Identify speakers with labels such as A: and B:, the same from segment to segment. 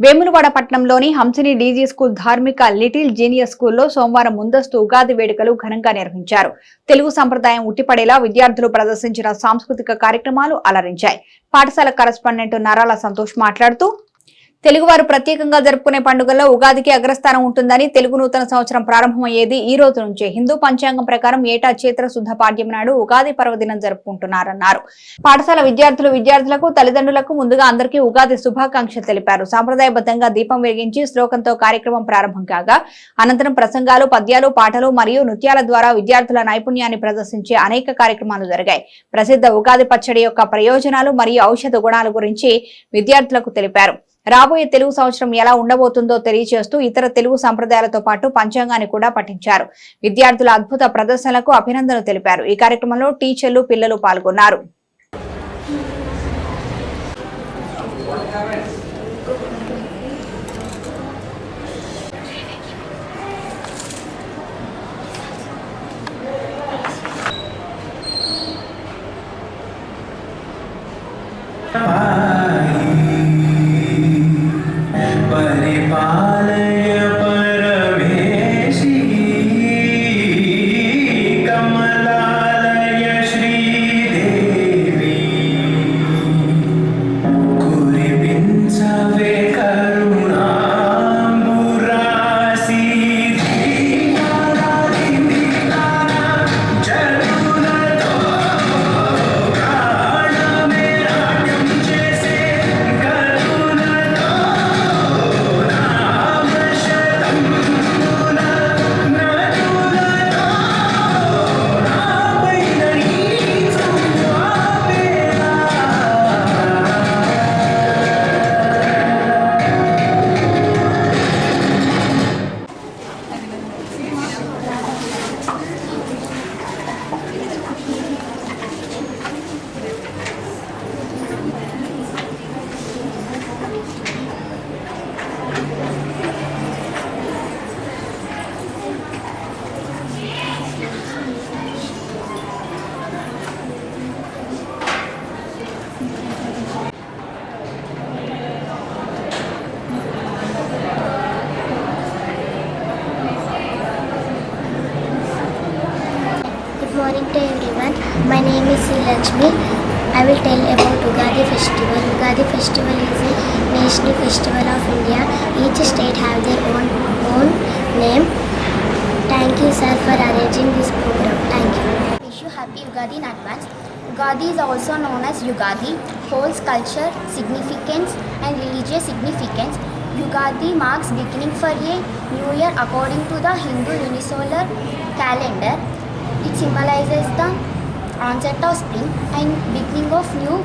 A: వేములవాడ పట్టణంలోని Hamsini DG school Dharmika little genius స్కూల్లో సోమవారం ముందస్తు ఉగాది వేడుకలు ఘనంగా నిర్వహించారు. తెలుగు సంప్రదాయం ఉట్టిపడేలా విద్యార్థులు ప్రదర్శించిన సాంస్కృతిక కార్యక్రమాలు అలరించాయి. పాఠశాల కరస్పాండెంట్ నరాల సంతోష్ మాట్లాడుతూ తెలుగువారు ప్రత్యేకంగా జరుపుకునే పండుగల్లో ఉగాదికి అగ్రస్థానం ఉంటుందని తెలుగు నూతన సంవత్సరం ప్రారంభమయ్యేది ఈ రోజు నుంచే. హిందూ పంచాంగం ప్రకారం ఏటా చైత్ర శుద్ధ పాడ్యం నాడు ఉగాది పర్వదినం జరుపుకుంటున్నారన్నారు. పాఠశాల విద్యార్థులు విద్యార్థులకు తల్లిదండ్రులకు ముందుగా అందరికీ ఉగాది శుభాకాంక్షలు తెలిపారు. సాంప్రదాయబద్ధంగా దీపం వెలిగించి శ్లోకంతో కార్యక్రమం ప్రారంభం కాగా అనంతరం ప్రసంగాలు పద్యాలు పాటలు మరియు నృత్యాల ద్వారా విద్యార్థుల నైపుణ్యాన్ని ప్రదర్శించే అనేక కార్యక్రమాలు జరిగాయి. ప్రసిద్ధ ఉగాది పచ్చడి యొక్క ప్రయోజనాలు మరియు ఔషధ గుణాల గురించి విద్యార్థులకు తెలిపారు. రాబోయే తెలుగు సంవత్సరం ఎలా ఉండబోతుందో తెలియజేస్తూ ఇతర తెలుగు సంప్రదాయాలతో పాటు పంచాంగాన్ని కూడా పఠించారు. విద్యార్థుల అద్భుత ప్రదర్శనలకు అభినందనలు తెలిపారు. ఈ కార్యక్రమంలో టీచర్లు పిల్లలు పాల్గొన్నారు.
B: Morning to everyone. My name is Lakshmi. I will tell about Ugadi festival. Ugadi festival is a national festival of India. Each state have their own own name. Thank you, sir, for arranging this program. Thank you.
C: Wish you happy Ugadi in advance. Ugadi is also known as Yugadi, holds culture, significance and religious significance. Yugadi marks beginning for a new year according to the Hindu lunisolar calendar. It symbolizes the onset of spring and beginning of new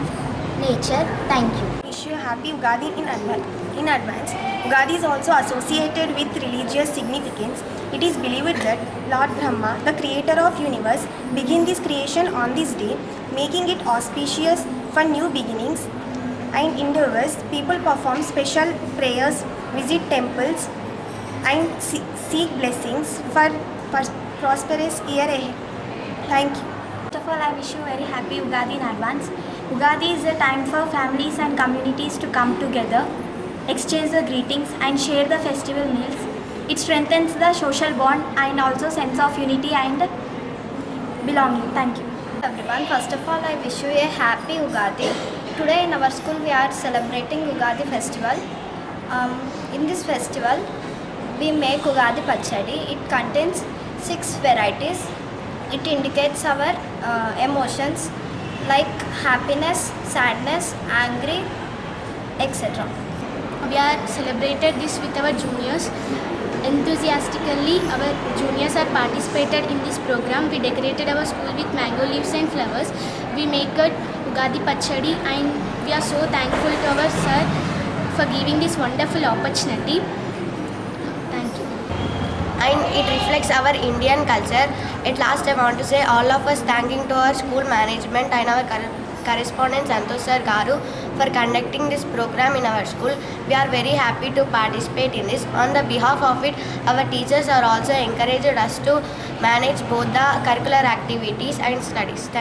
C: nature. Thank you.
D: wish you happy Ugadi in advance. In advance, Ugadi is also associated with religious significance. It is believed that Lord Brahma, the creator of universe, began this creation on this day, making it auspicious for new beginnings and endeavors. People perform special prayers, visit temples, and seek blessings for prosperous year ahead. Thank you.
C: First of all, I wish you a very happy Ugadi in advance. Ugadi is a time for families and communities to come together, exchange the greetings, and share the festival meals. It strengthens the social bond and also sense of unity and belonging. Thank you.
E: everyone first of all i wish you a happy ugadi today in our school we are celebrating ugadi festival um, in this festival we make ugadi pachadi it contains six varieties. It indicates our uh, emotions like happiness sadness angry etc
F: we are celebrated this with our juniors. Enthusiastically our juniors are participated in this program. We decorated our school with mango leaves and flowers. We make a ugadi pachadi and we are so thankful to our sir for giving this wonderful opportunity
G: and it reflects our Indian culture. At last, I want to say all of us thanking to our school management and our cor- correspondent Santosh Sir Garu for conducting this program in our school. We are very happy to participate in this. On the behalf of it, our teachers are also encouraged us to manage both the curricular activities and studies. Thank